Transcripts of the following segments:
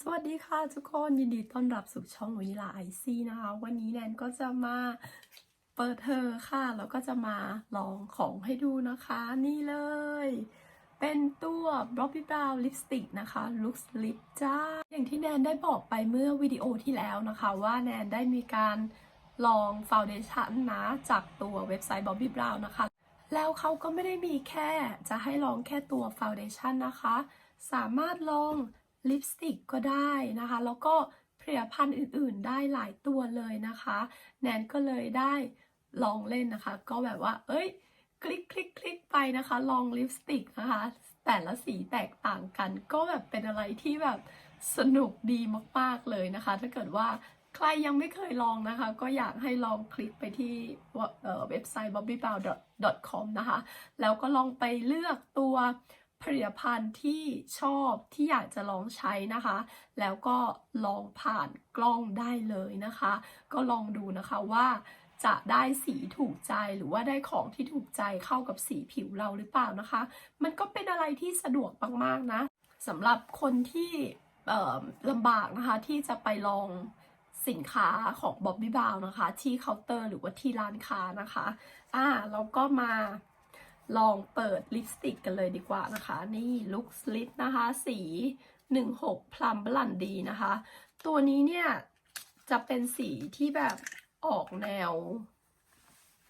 สวัสดีค่ะทุกคนยินดีต้อนรับสู่ช่องวานิลาไอซี่นะคะ วันนี้แนนก็จะมาเปิดเทอค่ะ แล้วก็จะมาลองของให้ดูนะคะ นี่เลย เป็นตัว b ล็อก y Brown Lipstick นะคะ Lux Lip จ้า อย่างที่แนนได้บอกไปเมื่อวิดีโอที่แล้วนะคะ ว่าแนนได้มีการลองฟาวเดชันนะจากตัวเว็บไซต์ Bobbi Brown นะคะ แล้วเขาก็ไม่ได้มีแค่จะให้ลองแค่ตัวฟาวเดชันนะคะ สามารถลอง ลิปสติกก็ได้นะคะ แล้วก็ผลิตภัณฑ์อื่นๆ ได้หลายตัวเลยนะคะ แนนก็เลยได้ลองเล่นนะคะ ก็แบบว่า เอ้ย คลิกคลิกคลิกไปนะคะ ลองลิปสติกนะคะ แต่ละสีแตกต่างกัน ก็แบบเป็นอะไรที่แบบสนุกดีมากๆเลยนะคะ ถ้าเกิดว่าใครยังไม่เคยลองนะคะ ก็อยากให้ลองคลิกไปที่เว็บไซต์ bobbybrow.com นะคะ แล้วก็ลองไปเลือกตัว ผลิตภัณฑ์ที่ชอบที่อยากจะลองใช้นะคะ แล้วก็ลองผ่านกล้องได้เลยนะคะ ก็ลองดูนะคะว่าจะได้สีถูกใจหรือว่าได้ของที่ถูกใจเข้ากับสีผิวเราหรือเปล่านะคะ มันก็เป็นอะไรที่สะดวกมากๆนะสำหรับคนที่ลำบากนะคะที่จะไปลองสินค้าของ Bobbi Brown นะคะ ที่เคาน์เตอร์หรือว่าที่ร้านค้านะคะ อ่าเราก็มา ลองเปิดลิปสติกกันเลยดีกว่านะคะ นี่ Lux Lip นะคะ สี 16 Plum Blondy นะคะ ตัวนี้เนี่ย จะเป็นสีที่แบบออกแนว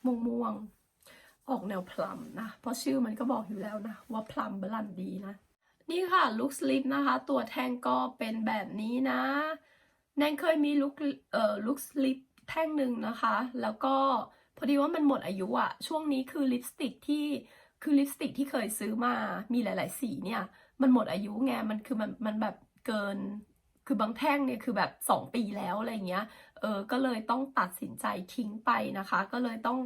ม่วงม่วงๆ ออกแนวพลัมนะ เพราะชื่อมันก็บอกอยู่แล้วนะ ว่าพลัมบลันดีนะ นี่ค่ะลุคสลิปนะคะ ตัวแท่งก็เป็นแบบนี้นะแนนเคยมีลุคเอ่อลุคสลิปแท่งหนึ่งนะคะ แล้วก็ พอดีว่ามันหมดอายุอะช่วงนี้คือลิปสติกที่คือลิปสติกที่เคยซื้อมามีหลาย ๆ สีเนี่ย มันหมดอายุไงมันคือมันมันแบบเกิน คือบางแท่งเนี่ยคือแบบ 2 ปีแล้วอะไรเงี้ยเออก็เลยต้องตัดสินใจทิ้งไปนะคะ ก็เลยต้อง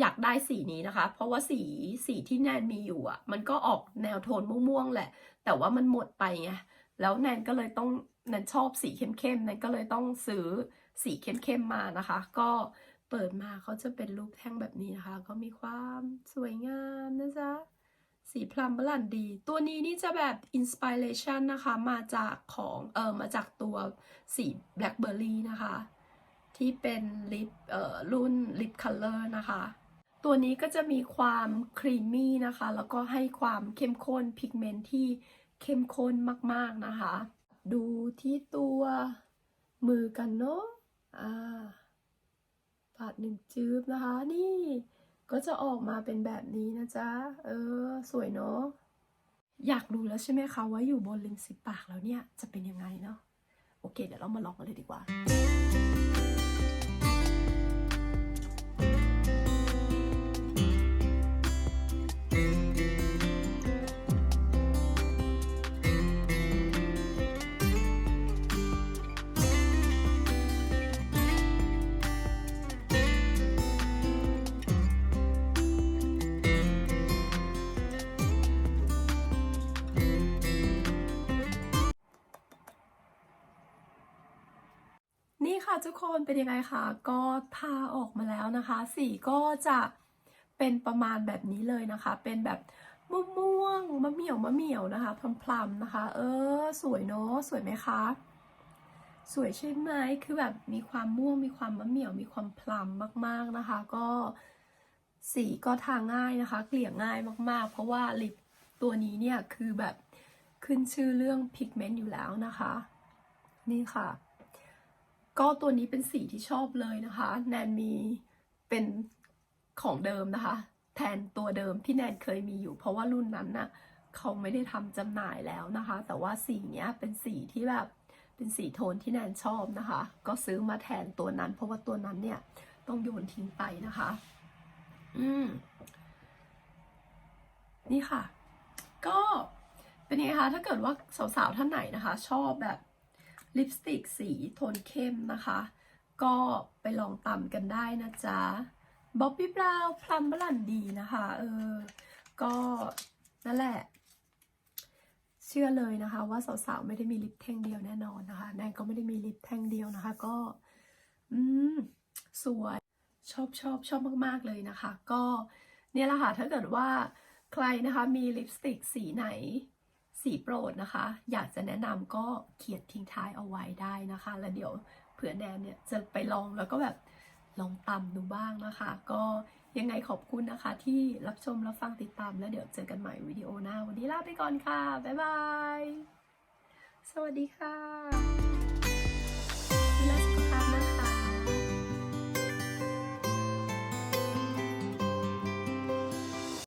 อยากได้สีนี้นะคะ เพราะว่าสีสีที่แนนมีอยู่อะ มันก็ออกแนวโทนม่วงๆแหละ แต่ว่ามันหมดไปไงแล้วแนนก็เลยต้องแนนชอบสีเข้มๆแนนก็เลยต้องซื้อสีเข้มๆมานะคะ ก็ เปิดมาเขาจะเป็นรูปแท่งแบบนี้นะคะ ก็มีความสวยงามนะจ๊ะ สีพลัมบลันดี ตัวนี้นี่จะแบบอินสปิเรชันนะคะ มาจากของเออมาจากตัวสีแบล็คเบอร์รี่นะคะ ที่เป็นลิปเอ่อรุ่นลิปคัลเลอร์นะคะ ตัวนี้ก็จะมีความครีมมี่นะคะ แล้วก็ให้ความเข้มข้นพิกเมนต์ที่เข้มข้นมากๆนะคะ ดูที่ตัวมือกันเนาะอ่า ปาดหนึ่งจืบนะคะ นี่ก็จะออกมาเป็นแบบนี้นะจ๊ะ เออ สวยเนาะอยากดูแล้วใช่ไหมคะว่าอยู่บนริมสิปากแล้วเนี่ยจะเป็นยังไงเนาะโอเค เดี๋ยวเรามาลองกันเลยดีกว่า ค่ะทุกคนเป็นยังไงคะก็ทาออกมาแล้วนะคะ สีก็จะเป็นประมาณแบบนี้เลยนะคะ เป็นแบบม่วงๆมะเหมี่ยวมะเหมี่ยวนะคะพลำๆนะคะ เออ สวยเนาะสวยไหมคะสวยใช่ไหมคือแบบมีความม่วงมีความมะเหมี่ยวมีความพลำมากๆนะคะ ก็สีก็ทาง่ายนะคะ เกลี่ยง่ายมากๆ เพราะว่าลิปตัวนี้เนี่ยคือแบบขึ้นชื่อเรื่องพิกเมนต์อยู่แล้วนะคะ นี่ค่ะ ก็ตัวนี้เป็นสีที่ชอบเลยนะคะ แนนมีเป็นของเดิมนะคะ แทนตัวเดิมที่แนนเคยมีอยู่ เพราะว่ารุ่นนั้นน่ะเขาไม่ได้ทำจำหน่ายแล้วนะคะ แต่ว่าสีเนี้ยเป็นสีที่แบบเป็นสีโทนที่แนนชอบนะคะ ก็ซื้อมาแทนตัวนั้น เพราะว่าตัวนั้นเนี่ยต้องโยนทิ้งไปนะคะ อืม นี่ค่ะ ก็เป็นไงคะ ถ้าเกิดว่าสาวๆท่านไหนนะคะ ชอบแบบ ลิปสติกสีโทนเข้มนะคะ ก็ไปลองต่ำกันได้นะจ๊ะบ๊อบบี้บราวพลัมบลันดีนะคะเออก็นั่นแหละ เชื่อเลยนะคะว่าสาวๆไม่ได้มีลิปแท่งเดียวแน่นอนนะคะแนนก็ไม่ได้มีลิปแท่งเดียวนะคะ ก็ อืมสวยชอบชอบชอบมากๆเลยนะคะ ก็เนี่ยแหละค่ะถ้าเกิดว่าใครนะคะมีลิปสติกสีไหน สีโปรดนะคะ อยากจะแนะนำก็เขียนทิ้งท้ายเอาไว้ได้นะคะ แล้วเดี๋ยวเผื่อแนนเนี่ยจะไปลองแล้วก็แบบลองตำดูบ้างนะคะ ก็ยังไงขอบคุณนะคะ ที่รับชมรับฟังติดตาม แล้วเดี๋ยวเจอกันใหม่วิดีโอหน้า วันนี้ลาไปก่อนค่ะ บ๊ายบาย สวัสดีค่ะ